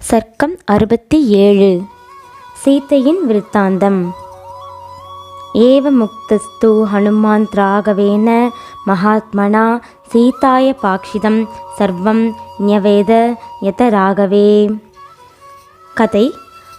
சர்க்கம் அறுபத்தி ஏழு. சீதையின் விருத்தாந்தம். ஏவ முக்தஸ்து ஹனுமான் திராகவேன மகாத்மனா சீதாய பாக்ஷிதம் சர்வம் ஞவேத யத ராகவே கதை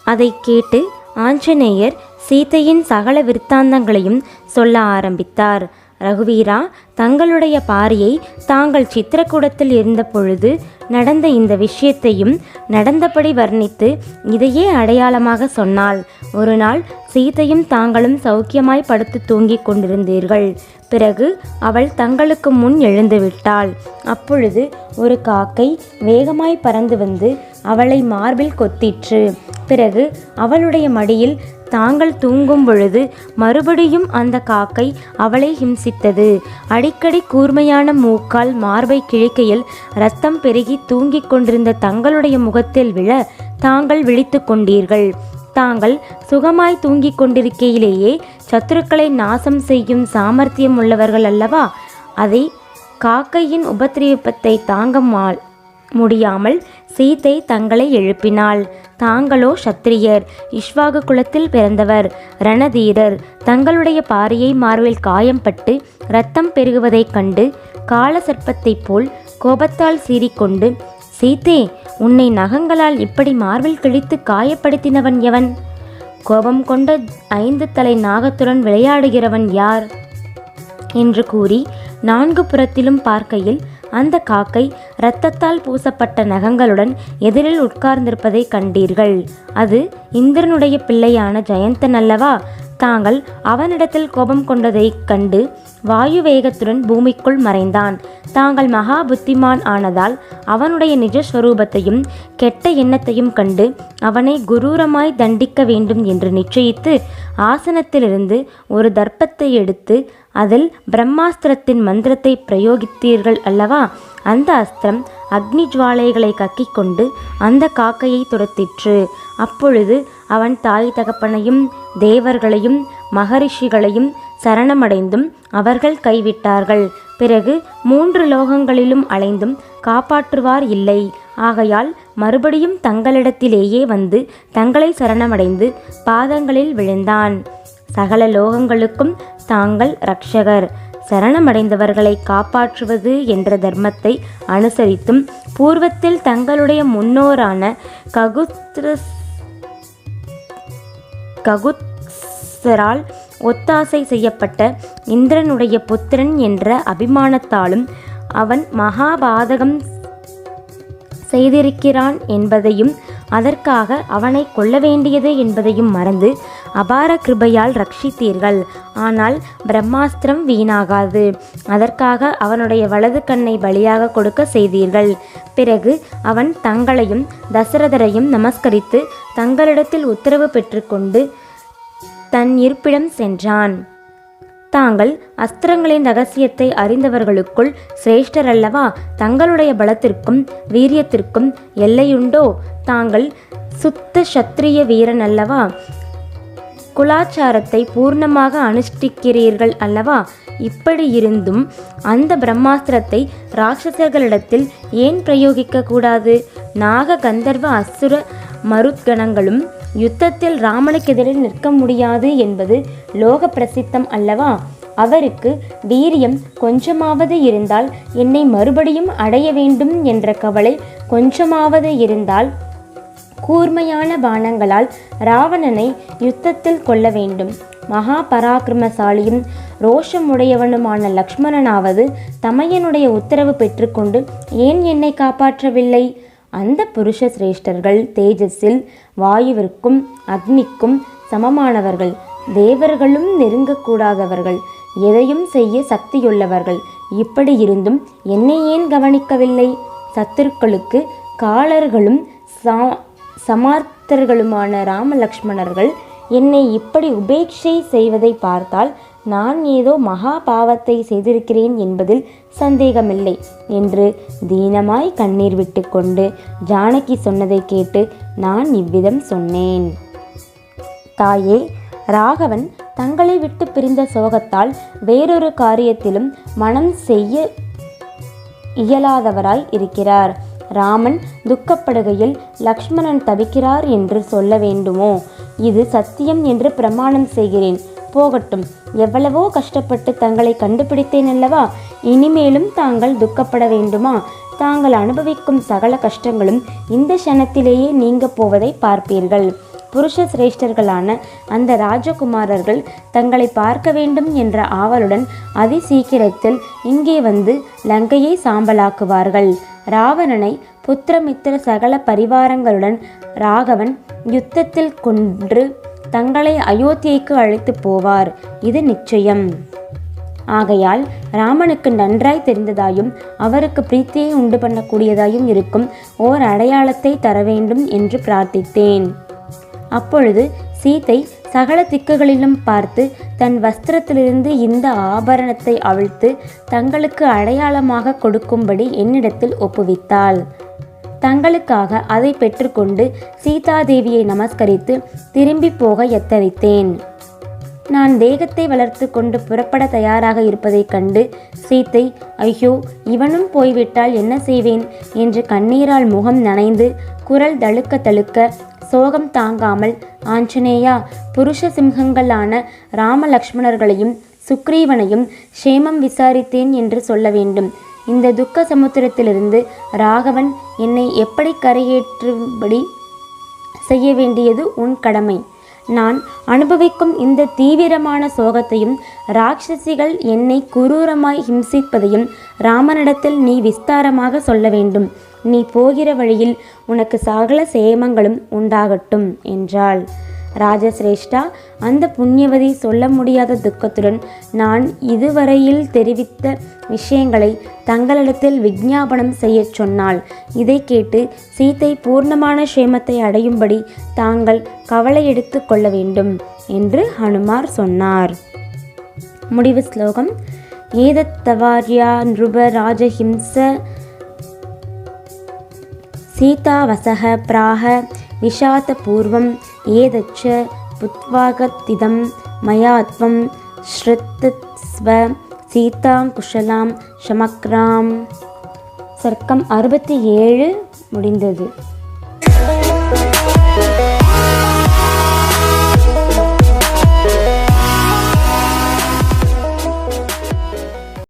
அதை கேட்டு ஆஞ்சநேயர் சீதையின் சகல விருத்தாந்தங்களையும் சொல்ல ஆரம்பித்தார். ரகுவீரா தங்களுடைய பாரியை தாங்கள் சித்திரக்கூடத்தில் இருந்த பொழுது நடந்த இந்த விஷயத்தையும் நடந்தபடி வர்ணித்து இதையே அடையாளமாக சொன்னாள். ஒரு நாள் சீதையும் தாங்களும் சௌக்கியமாய் படுத்து தூங்கிக் கொண்டிருந்தீர்கள். பிறகு அவள் தங்களுக்கு முன் எழுந்து விட்டாள். அப்பொழுது ஒரு காக்கை வேகமாய் பறந்து வந்து அவளை மார்பில் கொத்திற்று. பிறகு அவளுடைய மடியில் தாங்கள் தூங்கும் பொழுது மறுபடியும் அந்த காக்கை அவளை ஹிம்சித்தது. அடிக்கடி கூர்மையான மூக்கால் மார்பை கிழிக்கையில் ரத்தம் பெருகி தூங்கிக் கொண்டிருந்த தங்களுடைய முகத்தில் விழ தாங்கள் விழித்து கொண்டீர்கள். தாங்கள் சுகமாய் தூங்கிக் கொண்டிருக்கையிலேயே சத்துருக்களை நாசம் செய்யும் சாமர்த்தியம் உள்ளவர்கள் அல்லவா? அதை காக்கையின் உபத்திரவத்தை தாங்க முடியாமல் சீதை தங்களை எழுப்பினாள். தாங்களோ சத்திரியர். இஷ்வாக குலத்தில் பிறந்தவர். ரணதீரர். தங்களுடைய பாரியை மார்பில் காயம்பட்டு இரத்தம் பெருகுவதைக் கண்டு கால சர்ப்பத்தைப் போல் கோபத்தால் சீறிக்கொண்டு சீதே உன்னை நகங்களால் இப்படி மார்பில் கிழித்து காயப்படுத்தினவன் எவன்? கோபம் கொண்ட ஐந்து தலை நாகத்துடன் விளையாடுகிறவன் யார் என்று கூறி நான்கு புறத்திலும் பார்க்கையில் அந்த காக்கை இரத்தத்தால் பூசப்பட்ட நகங்களுடன் எதிரில் உட்கார்ந்திருப்பதை கண்டீர்கள். அது இந்திரனுடைய பிள்ளையான ஜெயந்தன் அல்லவா? தாங்கள் அவனிடத்தில் கோபம் கொண்டதைக் கண்டு வாயு வேகத்துடன் பூமிக்குள் மறைந்தான். தாங்கள் மகா புத்திமான் ஆனதால் அவனுடைய நிஜஸ்வரூபத்தையும் கெட்ட எண்ணத்தையும் கண்டு அவனை குரூரமாய் தண்டிக்க வேண்டும் என்று நிச்சயித்து ஆசனத்திலிருந்து ஒரு தர்ப்பத்தை எடுத்து அதில் பிரம்மாஸ்திரத்தின் மந்திரத்தை பிரயோகித்தீர்கள் அல்லவா? அந்த அஸ்திரம் அக்னி ஜுவாலைகளை கக்கிக்கொண்டு அந்த காக்கையை துரத்திற்று. அப்பொழுது அவன் தாய் தகப்பனையும் தேவர்களையும் மகரிஷிகளையும் சரணமடைந்தும் அவர்கள் கைவிட்டார்கள். பிறகு மூன்று லோகங்களிலும் அலைந்தும் காப்பாற்றுவார் இல்லை. ஆகையால் மறுபடியும் தங்களிடத்திலேயே வந்து தங்களை சரணமடைந்து பாதங்களில் விழுந்தான். சகல லோகங்களுக்கும் தாங்கள் ரட்சகர் சரணமடைந்தவர்களை காப்பாற்றுவது என்ற தர்மத்தை அனுசரித்தும் பூர்வத்தில் தங்களுடைய முன்னோரான ககுத்ரஸ் ககுத்சரால் ஒத்தாசை செய்யப்பட்ட இந்திரனுடைய புத்திரன் என்ற அபிமானத்தாலும் அவன் மகாபாதகம் செய்திருக்கிறான் என்பதையும் அதற்காக அவனை கொல்ல வேண்டியது என்பதையும் மறந்து அபார கிருபையால் ரட்சித்தீர்கள். ஆனால் பிரம்மாஸ்திரம் வீணாகாது. அதற்காக அவனுடைய வலது கண்ணை பலியாக கொடுக்க செய்தீர்கள். பிறகு அவன் தங்களையும் தசரதரையும் நமஸ்கரித்து தங்களிடத்தில் உத்தரவு பெற்றுக்கொண்டு தன் இருப்பிடம் சென்றான். தாங்கள் அஸ்திரங்களின் ரகசியத்தை அறிந்தவர்களுக்குள் சிரேஷ்டர் அல்லவா தங்களுடைய பலத்திற்கும் வீரியத்திற்கும் எல்லையுண்டோ? தாங்கள் சுத்த சத்திரிய வீரன் அல்லவா குலாச்சாரத்தை பூர்ணமாக அனுஷ்டிக்கிறீர்கள் அல்லவா? இப்படி இருந்தும் அந்த பிரம்மாஸ்திரத்தை ராட்சசர்களிடத்தில் ஏன் பிரயோகிக்க கூடாது நாக கந்தர்வ அசுர மருத்கணங்களும் யுத்தத்தில் ராமனுக்கு எதிரில் நிற்க முடியாது என்பது லோக பிரசித்தம் அல்லவா? அவருக்கு வீரியம் கொஞ்சமாவது இருந்தால் என்னை மறுபடியும் அடைய வேண்டும் என்ற கவலை கொஞ்சமாவது இருந்தால் கூர்மையான பானங்களால் ராவணனை யுத்தத்தில் கொல்ல வேண்டும். மகா பராக்கிரமசாலியும் ரோஷமுடையவனுமான லக்ஷ்மணனாவது தமையனுடைய உத்தரவு பெற்றுக்கொண்டு ஏன் என்னை காப்பாற்றவில்லை? அந்த புருஷ சிரேஷ்டர்கள் தேஜஸில் வாயுவிற்கும் அக்னிக்கும் சமமானவர்கள். தேவர்களும் நெருங்கக்கூடாதவர்கள். எதையும் செய்ய சக்தியுள்ளவர்கள். இப்படி இருந்தும் என்னை ஏன் கவனிக்கவில்லை? சத்துருக்களுக்கு காலர்களும் சா சமார்த்தர்களுமான ராமலக்ஷ்மணர்கள் என்னை இப்படி உபேட்சை செய்வதை பார்த்தால் நான் ஏதோ மகா பாவத்தை செய்திருக்கிறேன் என்பதில் சந்தேகமில்லை என்று தீனமாய் கண்ணீர் விட்டுக்கொண்டு ஜானகி சொன்னதை கேட்டு நான் இவ்விதம் சொன்னேன். தாயே ராகவன் தங்களை விட்டு பிரிந்த சோகத்தால் வேறொரு காரியத்திலும் மனம் செய்ய இயலாதவராய் இருக்கிறார். ராமன் துக்கப்படுகையில் லக்ஷ்மணன் தவிக்கிறார் என்று சொல்ல வேண்டுமோ? இது சத்தியம் என்று பிரமாணம் செய்கிறேன். போகட்டும் எவ்வளவோ கஷ்டப்பட்டு தங்களை கண்டுபிடித்தேன் அல்லவா? இனிமேலும் தாங்கள் துக்கப்பட வேண்டுமா? தாங்கள் அனுபவிக்கும் சகல கஷ்டங்களும் இந்த க்ஷணத்திலேயே நீங்க போவதை பார்ப்பீர்கள். புருஷ சிரேஷ்டர்களான அந்த ராஜகுமாரர்கள் தங்களை பார்க்க வேண்டும் என்ற ஆவலுடன் அதி சீக்கிரத்தில் இங்கே வந்து லங்கையை சாம்பலாக்குவார்கள். ராவணனை புத்திரமித்திர சகல பரிவாரங்களுடன் ராகவன் யுத்தத்தில் கொன்று தங்களை அயோத்தியைக்கு அழைத்து போவார். இது நிச்சயம். ஆகையால் ராமனுக்கு நன்றாய் தெரிந்ததாயும் அவருக்கு பிரீத்தியை உண்டு பண்ணக்கூடியதாயும் இருக்கும் ஓர் அடையாளத்தை தர வேண்டும் என்று பிரார்த்தித்தேன். அப்பொழுது சீதை சகல திக்குகளிலும் பார்த்து தன் வஸ்திரத்திலிருந்து இந்த ஆபரணத்தை அவிழ்த்து தங்களுக்கு அடையாளமாக கொடுக்கும்படி என்னிடத்தில் ஒப்புவித்தாள். தங்களுக்காக அதை பெற்றுக்கொண்டு சீதாதேவியை நமஸ்கரித்து திரும்பி போக எத்தனித்தேன். நான் தேகத்தை வளர்த்து கொண்டு புறப்பட தயாராக இருப்பதைக் கண்டு சீத்தை ஐயோ இவனும் போய்விட்டால் என்ன செய்வேன்? என்று கண்ணீரால் முகம் நனைந்து குரல் தழுக்க தழுக்க சோகம் தாங்காமல் ஆஞ்சநேயா புருஷ சிம்ஹங்களான ராமலக்ஷ்மணர்களையும் சுக்ரீவனையும் க்ஷேமம் விசாரித்தேன் என்று சொல்ல வேண்டும். இந்த துக்க சமுத்திரத்திலிருந்து ராகவன் என்னை எப்படி கரையேற்றும்படி செய்ய வேண்டியது உன் கடமை. நான் அனுபவிக்கும் இந்த தீவிரமான சோகத்தையும் ராட்சசிகள் என்னை குரூரமாய் ஹிம்சிப்பதையும் ராமனிடத்தில் நீ விஸ்தாரமாக சொல்ல வேண்டும். நீ போகிற வழியில் உனக்கு சகல சேமங்களும் உண்டாகட்டும் என்றாள். ராஜசிரேஷ்டா அந்த புண்ணியவதி சொல்ல முடியாத துக்கத்துடன் நான் இதுவரையில் தெரிவித்த விஷயங்களை தங்களிடத்தில் விஞ்ஞாபனம் செய்யச் சொன்னாள். இதை கேட்டு சீத்தை பூர்ணமான சேமத்தை அடையும்படி தாங்கள் கவலை எடுத்து கொள்ள வேண்டும் என்று ஹனுமார் சொன்னார். முடிவு ஸ்லோகம். ஏதத்தவார்யா நிருப ராஜஹிம்ச சீதாவசக பிராக விஷாத பூர்வம் एतच्च पुत्वागतिदं मया त्वं श्रुतस्व சீதாं குஷலாம் ஷமக்ராம் சர்க்கம் அறுபத்தி ஏழு முடிந்தது